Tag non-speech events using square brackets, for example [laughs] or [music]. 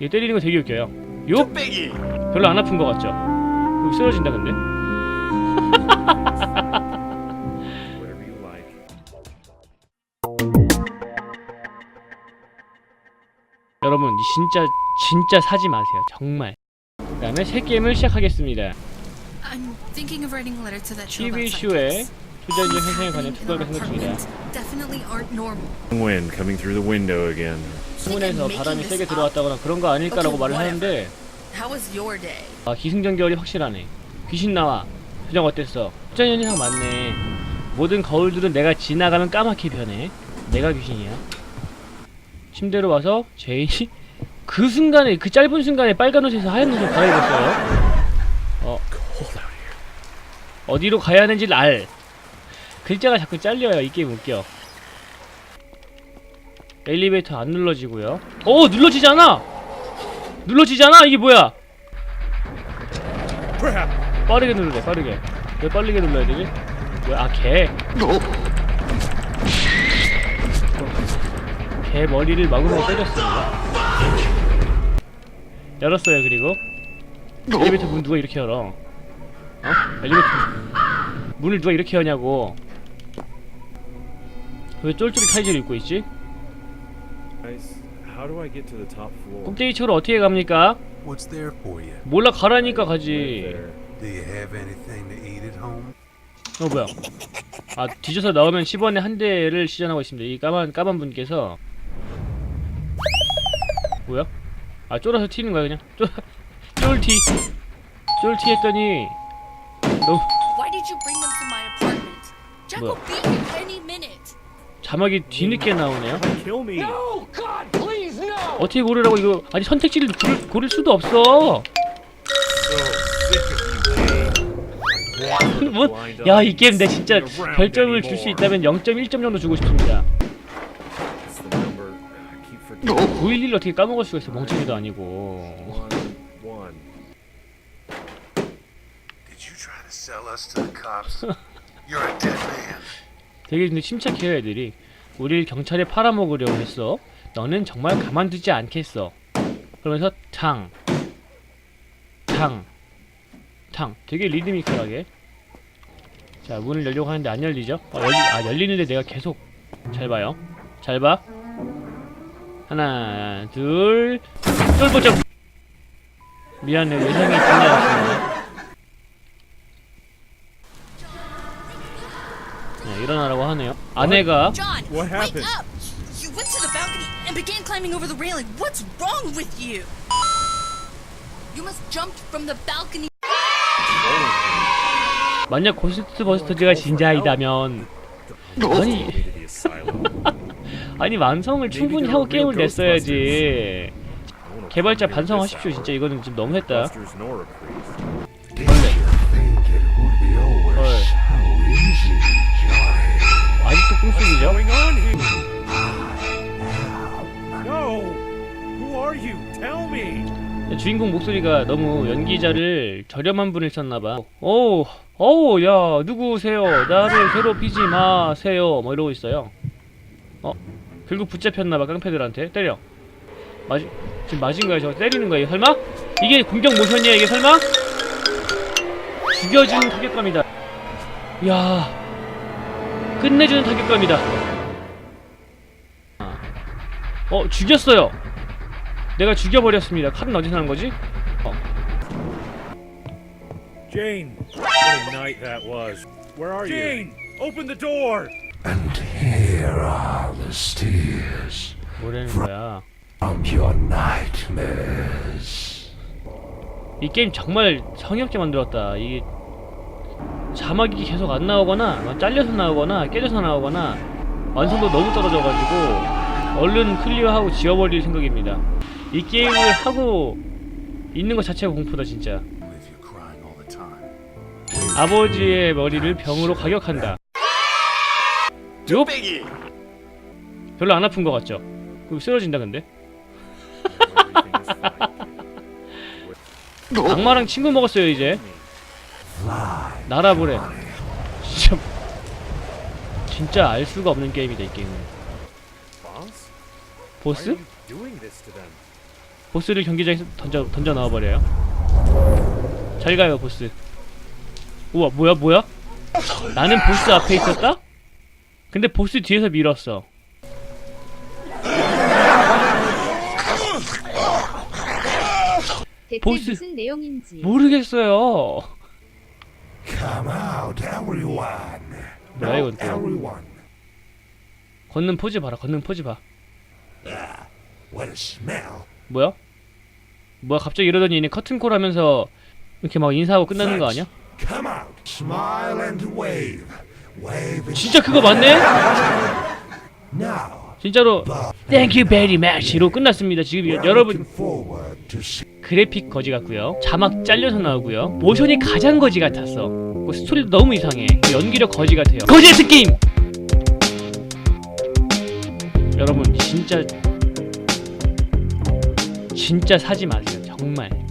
얘 때리는 거 되게 웃겨요 요? 별로 안 아픈 거 같죠? 그럼 쓰러진다 근데. 여러분 진짜 진짜 사지 마세요 정말 그 다음에 새 게임을 시작하겠습니다 TV psychics. Happening in 특별가 our 생각 중이다. Wind coming through the window again. 신문에서 바람이 세게 들어왔다거나 그런 거 아닐까라고 말을 하는데 How was your day? 아 기승전 결이 확실하네. 귀신 나와. 표정 어땠어? 투자연이랑 맞네. 모든 거울들은 내가 지나가면 까맣게 변해. 내가 귀신이야. 침대로 와서 제인이 [laughs] 그 순간에 그 짧은 순간에 빨간 옷에서 하얀 옷을 갈아입었어요. 어. 어디로 가야 하는지 알 글자가 자꾸 잘려요. 이 게임 웃겨. 엘리베이터 안 눌러지고요. 어 눌러지잖아! 눌러지잖아! 이게 뭐야? 빠르게 누르래 빠르게. 왜 빠르게 눌러야 되지? 뭐야? 아 개. 개 머리를 마구마구 때렸습니다. 열었어요 그리고. 엘리베이터 문 누가 이렇게 열어? 어? 엘리베이터 문을 누가 이렇게 여냐고 왜 쫄쫄이 타이즈를 입고 있지? 꼭대기 쪽으로 어떻게 갑니까? What's there for you? 몰라 가라니까 가지? 어 뭐야? 아 뒤져서 나오면 10원에 한 대를 시전하고 있습니다. 이 까만 까만 분께서 뭐야? 아 쫄아서 튀는 거야 그냥 쫄 쫄티 쫄티 했더니 너무 did 자막이 뒤늦게 나오네요. 어떻게 고르라고 이거 아니 선택지를 고를, 고를 수도 없어. 뭐? 야 이 게임 내 진짜 별점을 줄 수 있다면 0.1점 정도 주고 싶습니다. It's the number. I keep forgetting. 911을 어떻게 까먹을 수가 있어 멍청이도 아니고. 되게 근데 침착해요 애들이 우릴 경찰에 팔아먹으려고 했어. 너는 정말 가만두지 않겠어. 그러면서 탕. 탕, 탕. 되게 리드미컬하게. 자 문을 열려고 하는데 안 열리죠? 어, 열리, 아 열리는데 내가 계속 잘 봐요. 잘 봐. 하나 둘. 쫄보적 미안해. 예상이 지나갔습니다 네, 일어나라고 하네요 아내가 John, What wake happened? up! You went to the balcony and began climbing over the railing. What's wrong with you? You must jump from the balcony. 만약 고스트버스터즈가 진짜이다면 아니. 아니 완성을 충분히 하고 게임을 냈어야지 개발자 반성하십시오 this 진짜 이거는 좀 너무했다 헐? 아직도 꿈속이죠? Tell me! 주인공 목소리가 너무 연기자를 저렴한 분을 썼나봐. 오우 어우 야 누구세요? 나를 괴롭히지 마세요. 뭐 이러고 있어요. 어 결국 붙잡혔나봐 깡패들한테. 때려. 맞 지금 맞은 거야 저거 때리는 거예요 설마? 이게 공격 모션이야 이게 설마? 죽여주는 타격감이다. 야 끝내주는 타격감이다 아. 어 죽였어요 내가 죽여버렸습니다 칼은 어디서 난 거지? 어. Jane! What a night that was. Where are you? Jane! Open the door! And here are the steers 뭐라는 거야 from your nightmares. 이 게임 정말 성의없게 만들었다 이게 자막이 계속 안 나오거나 막 잘려서 나오거나 깨져서 나오거나 완성도 너무 떨어져가지고 얼른 클리어하고 지워버릴 생각입니다 이 게임을 하고 있는 것 자체가 공포다 진짜. 아버지의 머리를 병으로 가격한다 요? 별로 안 아픈 것 같죠? 그럼 쓰러진다 근데. [laughs] 악마랑 친구 먹었어요 이제 날아보래 진짜 진짜 알 수가 없는 게임이다 이 게임은 보스? 보스를 경기장에서 던져 던져 넣어버려요. 잘 가요 보스. 우와 뭐야 뭐야? 나는 보스 앞에 있었다? 근데 보스 뒤에서 밀었어. 대체 보스- 무슨 내용인지 모르겠어요. Come out, everyone. 뭐야 이건 또. Everyone. 걷는 포즈 봐라. 걷는 포즈 봐. What a smell. 뭐야? 뭐야 갑자기 이러더니 얘네 커튼콜 하면서 이렇게 막 인사하고 끝나는 거 아니야? Come out. Smile and wave. Wave and 진짜 그거 맞네? now. 진짜로 Thank you very much로 끝났습니다. 지금 We're 여러분 그래픽 거지 같고요. 자막 잘려서 나오고요. 모션이 가장 거지 같았어. 그 스토리도 너무 이상해. 연기력 거지 같아요. 거지 같은 게임. 여러분 진짜 진짜 사지 마세요. 정말